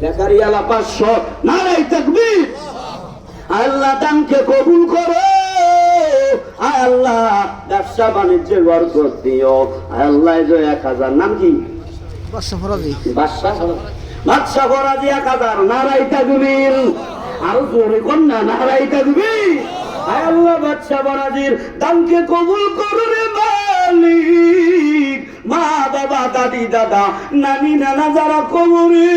বেকারিয়ালা পাঁচশো নারাই আল্লাহ দানকে কবুল করো। আয় আল্লাহ ব্যবসা বাণিজ্যে বরকত দিও। আয় আল্লাহ যে এক হাজার নাম কি? বর্ষা ফরাজি। বাদশাহ? বাদশাহ এক হাজার নারাই তাকবীর। আরও জোরে কন্যা নারাই তাকবীর। আয় আল্লাহ বাদশাহ বরাজির দানকে কবুল করো রে মালিক দাদি দাদা, নানি নানা যারা কবরে,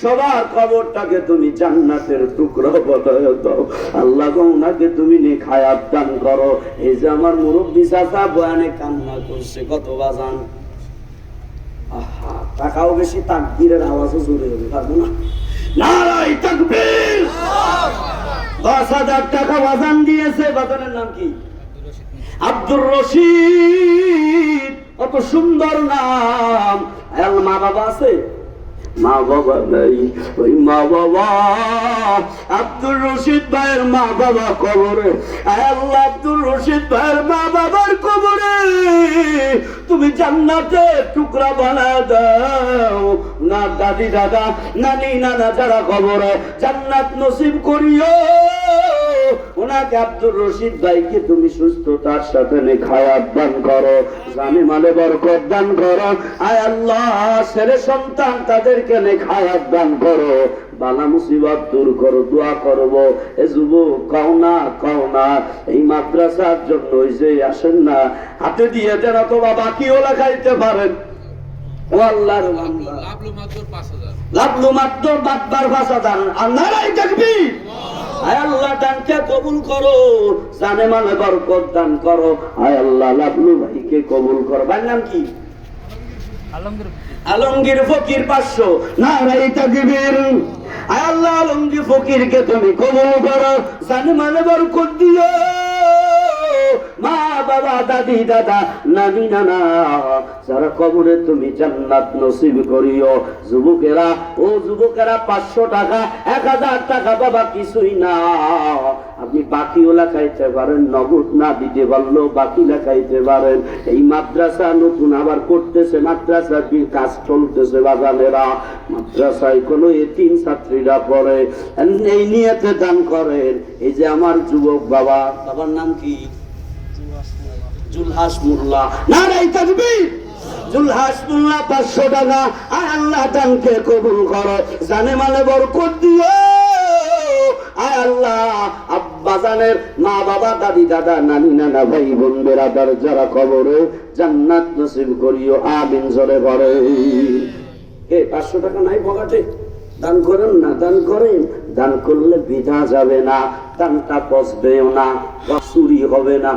সবার কবরটাকে তুমি জান্নাতের টুকরো বদলে দাও। আল্লাহ ওনাকে তুমি নেখায়াত দান করো। এই যে আমার মুরব্বী চাচা বয়ানে কান্না করছে, কত বাজান। টাকাও বেশি আওয়াজও জোরে হবে, পারব না? নারাই দশ হাজার টাকা বাজান দিয়েছে, বাজানের নাম কি? আব্দুর রশিদ। কত সুন্দর নাম। মা বাবা আছে? মা বাবা নাই। ওই মা বাবা, আব্দুর রশিদ ভাইয়ের মা বাবা কবরে। আল্লাহ আব্দুর রশিদ ভাইয়ের মা বাবার কবরে। তুমি জান্নাতে টুকরা বানা দাও। না দাদি দাদা, নানি নানা যারা কবরে। জান্নাত নসিব করিও। ওনাকে আব্দুর রশিদ ভাইকে তুমি সুস্থতার সাথে নেখায়াত দান করো। জানে মানে বরকত দান করো। আয় আল্লাহ ছেলে সন্তান তাদেরকে নেখায়াত দান করো। বালা মুসিবত দূর করো দোয়া করব। এ যুবক কাও না কাও না এই মাদ্রাসার জন্য ওই যে আসেন না হাতে দিয়ে দেন অথবা বাকিও লেখাইতে পারেন। ও লাভলু মাত্র পাঁচ হাজার। লাভলু মাত্র ভাষা দান আর নারাই থাকবি আয় আল্লাহ দানকে কবুল করো। জানে মানে বরকত দান করো। আয় আল্লাহ লাভলু ভাইকে কবুল করো। ভাই নাম কি? আলমগীর ফকির। পাঁচশো। নারাই তাকবীর। আয় আল্লাহ আলমগীর ফকিরকে তুমি কবুল করো। জানে মানে বরকত দিও। দাদি দাদা, নানি, নানা, যারা কবরে তুমি জান্নাত নসিব করিও। যুবকেরা, ও যুবকেরা, পাঁচশো টাকা, এক হাজার টাকা বাবা, কিছুই না। আপনি বাকিও লেখাইতে পারেন, নগদ না দিতে পারলেও বাকি লেখাইতে পারেন। এই মাদ্রাসা নতুন আবার করতেছে, মাদ্রাসার কি কাজ চলতেছে বাগানেরা মাদ্রাসায় কোনো এতিম ছাত্রীরা পড়ে এই নিয়েতে দান করেন। এই যে আমার যুবক বাবা, বাবার নাম কি? জুলহাস তাকবীর। জুলহাস পাঁচশো টাকা। আর আল্লাহ দানকে কবুল করো। জানে মানে বরকত দিও। আল্লাহ মা বাবা, দাদি দাদা, নানি নানা ভাই বোন যারা খবরে জান্নাত নসিব করিও, আমিন জরে পড়ে এ পাঁচশো টাকা নাই পকেটে দান করেন না, দান করেন। দান করলে বিধা যাবে না, দানটা পচবেও না চুরি হবে না।